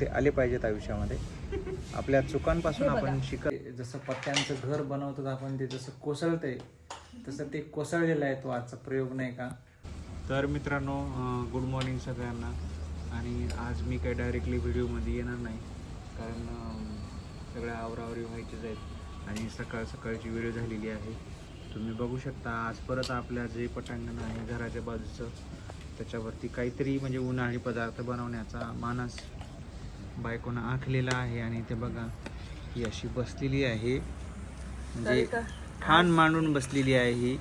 ते आले पाहिजेत आयुष्यामध्ये. आपल्या चुकांपासून आपण शिक जसं पत्त्यांचं घर बनवतो आपण ते जसं कोसळतंय तसं ते कोसळलेलं आहे तो आजचा प्रयोग नाही का? तर मित्रांनो गुड मॉर्निंग सगळ्यांना. आणि आज मी काही डायरेक्टली व्हिडिओमध्ये येणार नाही. कारण सगळ्या आवरावरी व्हायचेच आहेत. आणि सकाळ सकाळची व्हिडिओ झालेली आहे. तुम्ही बघू शकता आज परत आपल्या जे पटांगण आहे घराच्या बाजूचं त्याच्यावरती काहीतरी म्हणजे उन्हाळी पदार्थ बनवण्याचा मानस बायकोनं आखलेला आहे आणि ते बघा ही अशी बसलेली आहे. म्हणजे ठाण मांडून बसलेली आहे ही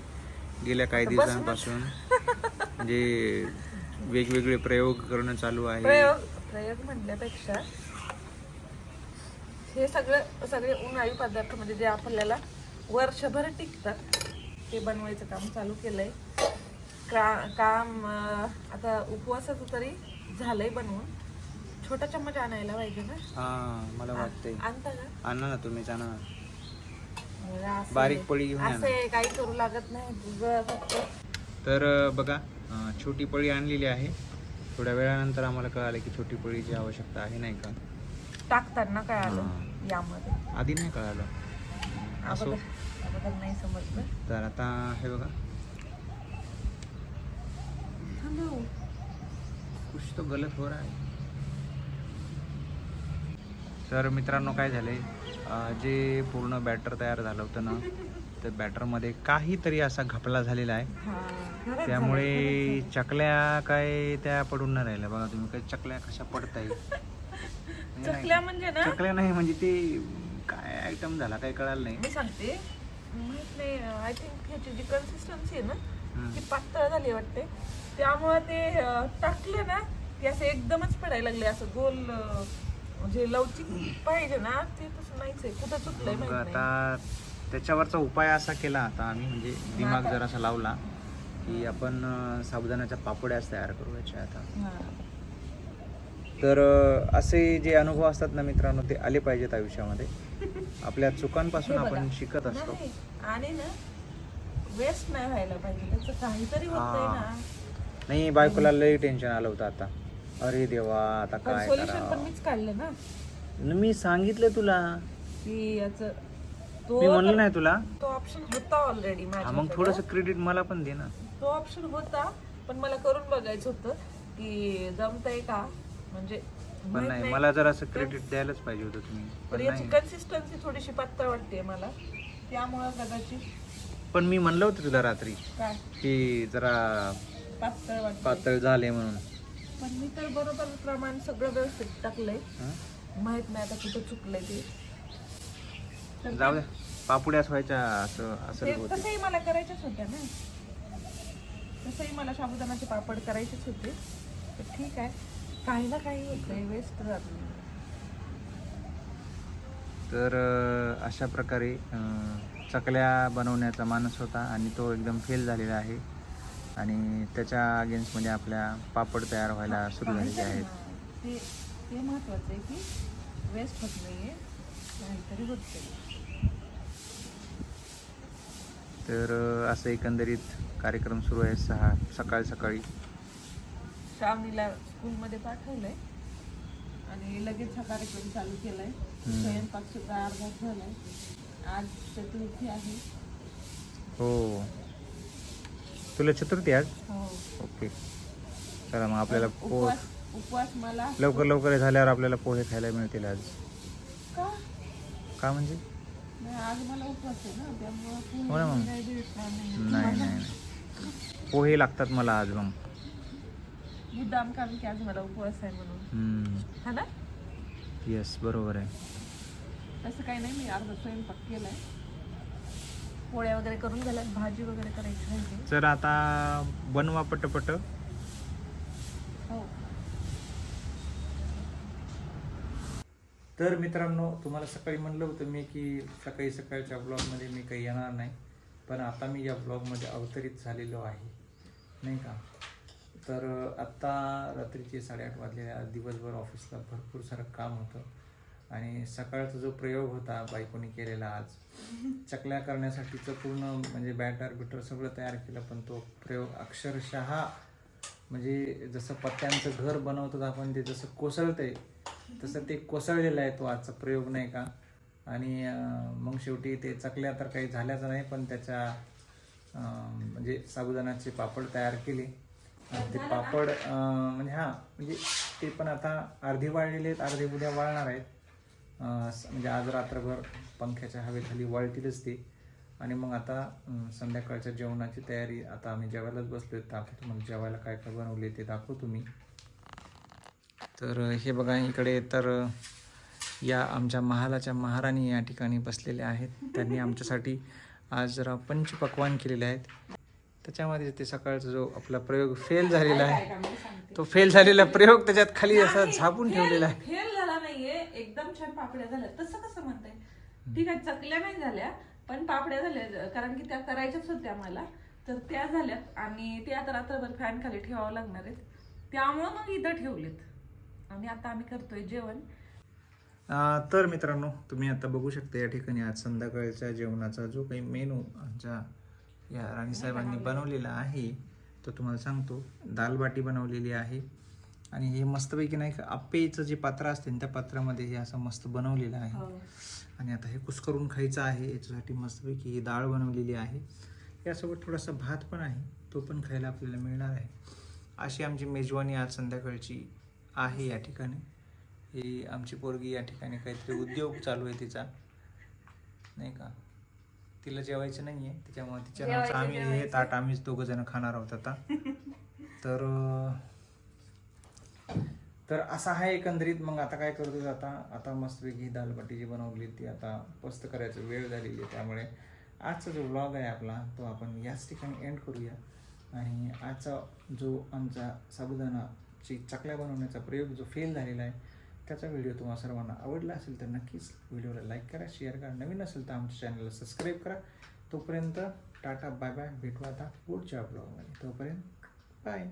गेल्या काही दिवसांपासून. म्हणजे वेगवेगळे प्रयोग करणं चालू आहे. प्रयोग प्रयोग म्हणण्यापेक्षा हे सगळं सगळे उन्हाळी पदार्थ म्हणजे जे आपल्याला वर्षभर टिकतात ते बनवायचं काम चालू केलंय. का काम आता उपवासाचं तरी झालंय बनवून. छोटा चम्मच आणायला पाहिजे ना? हा मला वाटतंय. आणता का? आणा ना तुम्हीच आणा असं- बारीक पळी घेऊन या ना. असे काही करू लागत नाही. तुझं फक्त. तर अं, बघा अं, छोटी पळी आणलेली आहे. थोड्या वेळानंतर आम्हाला कळालं की छोटी पळीची आवश्यकता आहे नाही का? टाकताना काय आलं. यामध्ये. आधी नाही कळालं. असो. अगोदर अगोदर नाही समजलं. तर आता हे बघा. कुछ तो गलत हो रहा है. तर मित्रांनो काय झालंय? अं, जे पूर्ण बॅटर तयार झालं होतं ना त्या बॅटरमध्ये काहीतरी असा घपला झालेला आहे. त्यामुळे चकल्या काय त्या पडून नाही राहिल्या. बघा तुम्ही काय चकल्या कशा पडताय. चकल्या म्हणजे ना? चकल्या नाही म्हणजे ते काय आयटम झाला काय कळालं नाही. मी सांगते. माहीत नाही आय थिंक ह्याची जी कन्सिस्टन्सी आहे ना. ती पातळ झाली वाटते. त्यामुळे ते टाकले ना ते असं एकदमच पडायला लागले असं गोल म्हणजे लवचिक पाहिजे ना ते तसं नाहीच आहे कुठं चुकलंय मग माहीत नाही आता त्याच्यावरचा उपाय असा केला आता आम्ही म्हणजे दिमाग? जरासा लावला की आपण अं, साबुदाण्याच्या पापड्याच तयार करू याच्या आता हा. तर अं, असे जे अनुभव असतात ना मित्रांनो ते आले पाहिजेत आयुष्यामध्ये आपल्या चुकांपासून हे बघा. आपण शिकत असतो नाही, आणि ना वेस्ट नाही व्हायला पाहिजे त्याचं काहीतरी होतंय हा. ना नाही बायकोला लई टेन्शन आलं होतं आता अरे देवा आता काय सोल्युशन पण करावं मीच काढलं ना. मी सांगितलं तुला. की याचं मी म्हणलं नाही तुला. तो ऑप्शन होता ऑलरेडी हा, मग थोडस क्रेडिट मला पण दे ना. तो ऑप्शन होता पण मला करून बघायचं होतं की जमतंय का? म्हणजे पण माहीत नाही. मला जर असं क्रेडिट द्यायलाच पाहिजे होतं तुम्ही. पण याची नाही. कन्सिस्टन्सी थोडीशी पातळ वाटते मला. त्यामुळं कदाचित पण मी म्हणलं होतं तुला रात्री काय? की जरा पातळ वाटते पातळ झाले म्हणून. पण मी तर बरोबर प्रमाण सगळं व्यवस्थित टाकलंय? माहीत नाही आता कुठं चुकलंय ते. तर जाऊ द्या. पापुड्याच व्हायच्या असं असं ते होते. तसंही मला करायच्याच होत्या ना. तसंही मला साबुदाणाचे पापड करायचेच होते. तर ठीक आहे. काही ना काही होतंय वेस्ट जात नाही. तर अं, अशा प्रकारे अं, चकल्या बनवण्याचा मानस होता आणि तो एकदम फेल झालेला आहे. आणि त्याच्या अगेन्स्टमध्ये आपल्या पापड तयार व्हायला सुरू झालेले आहेत. हा, ते ते महत्वाचं आहे की वेस्ट होत काहीतरी होतंय तर. असं एकंदरीत कार्यक्रम सुरू आहे सहा सकाळी सकाळी. श्रावणीला स्कूलमध्ये पाठवलंय. आणि लगेच हा कार्यक्रम चालू केलाय. हम्म. स्वयंपाक सुद्धा अर्धा झालाय. आज चतुर्थी आहे. हो. तुला चतुर्थी आज? हो. ओके. चला मग आपल्याला पोह उपवास मला. लवकर लवकर झाल्यावर आपल्याला पोहे खायला मिळतील आज. का? का म्हणजे? नाही आज मला उपवास आहे ना त्यामुळं तू हो ना मग. नाही. नाही पोहे लागतात मला आज मग. मुद्दाम की आज मला उपवास आहे म्हणून. हा ना? येस बरोबर आहे. तसं काही नाही मी अर्धा स्वयंपाक केलाय. पोळ्या वगैरे करून झाल्यात भाजी वगैरे करायची राहिली तर आता बनवा पटपट. हो. तर मित्रांनो तुम्हाला सकाळी म्हणलं होतं मी की सकाळी सकाळच्या ब्लॉगमध्ये मी काही येणार नाही पण आता मी या ब्लॉगमध्ये अवतरित झालेलो आहे. नाही का? तर आत्ता रात्रीचे साडेआठ वाजलेले आज दिवसभर ऑफिसला भरपूर सारं काम होतं. आणि सकाळचा जो प्रयोग होता बायकोनी केलेला आज चकल्या करण्यासाठीचं पूर्ण म्हणजे बॅटर बिटर सगळं तयार केलं पण तो प्रयोग अक्षरशः म्हणजे जसं पत्त्यांचं घर बनवतो आपण ते जसं कोसळतंय तसं ते कोसळलेलं आहे तो आजचा प्रयोग नाही का? आणि मग शेवटी ते चकल्या तर काही झाल्याच नाही पण त्याच्या म्हणजे साबुदाणाचे पापड तयार केले. ते पापड म्हणजे हां म्हणजे ते पण आता अर्धे वाळलेले आहेत अर्धे उद्या वाळणार आहेत. म्हणजे आज रात्रभर पंख्याच्या हवेखाली वाळतीलच ते. आणि मग आता संध्याकाळच्या जेवणाची तयारी. आता आम्ही जेवायलाच बसलोय. तर आता तुम्हाला जेवायला काय काय बनवले ते दाखवतो मी. तर हे बघा इकडे तर या आमच्या महालाच्या महाराणी या ठिकाणी बसलेल्या आहेत. त्यांनी आमच्यासाठी आज जरा पंचपक्वान केलेले आहेत. त्याच्यामध्ये ते सकाळचा जो आपला प्रयोग फेल झालेला आहे तो फेल झालेला प्रयोग त्याच्यात खाली असा झापून ठेवलेला आहे फेल झाला नाहीये एकदम छान पापड्या झाल्या. तसं कसं म्हणताय? ठीक आहे चकल्या नाही झाल्या पण पापड्या झाल्या. कारण की त्या करायच्याच होत्या मला तर त्या झाल्यात आणि ते आता रात्रभर फॅन खाली ठेवावं लागणार आहेत. त्यामुळं मग इथं ठेवलेत. आणि आता आम्ही करतोय जेवण. तर मित्रांनो तुम्ही आता बघू शकता या ठिकाणी आज संध्याकाळच्या जेवणाचा जो काही मेनू आमच्या या राणीसाहेबांनी बनवलेला आहे तो तुम्हाला सांगतो. दालबाटी बनवलेली आहे. आणि हे मस्तपैकी नाही का आप्पेचं जे पात्र असते ना, त्या पात्रामध्ये हे असं मस्त बनवलेलं आहे. आणि आता हे कुस्करून खायचं आहे याच्यासाठी मस्तपैकी ही डाळ बनवलेली आहे. यासोबत थोडासा भात पण आहे तो पण खायला आपल्याला मिळणार आहे. अशी आमची मेजवानी आज संध्याकाळची आहे या ठिकाणी. ही आमची पोरगी या ठिकाणी काहीतरी उद्योग चालू आहे तिचा. नाही का? तिला जेवायचं नाही आहे त्याच्यामुळे तिच्या आम्ही हे ताट आम्हीच दोघं जण खाणार आहोत आता. तर तर असा आहे एकंदरीत. मग आता काय करतो आता आता मस्तपैकी दालबाटी जी बनवली. ती आता पस्त करायचं वेळ झालेली आहे. त्यामुळे आजचा जो ब्लॉग आहे आपला तो आपण याच ठिकाणी एंड करूया. आणि आजचा जो आमचा साबुदाणाची चकल्या बनवण्याचा प्रयोग जो फेल झालेला आहे त्याचा व्हिडिओ तुम्हाला सर्वांना आवडला असेल तर नक्कीच व्हिडिओला लाईक करा शेअर करा. नवीन असेल तर आमच्या चॅनलला सबस्क्राईब करा. तोपर्यंत टाटा बाय बाय भेटू आता पुढच्या ब्लॉगमध्ये तोपर्यंत बाय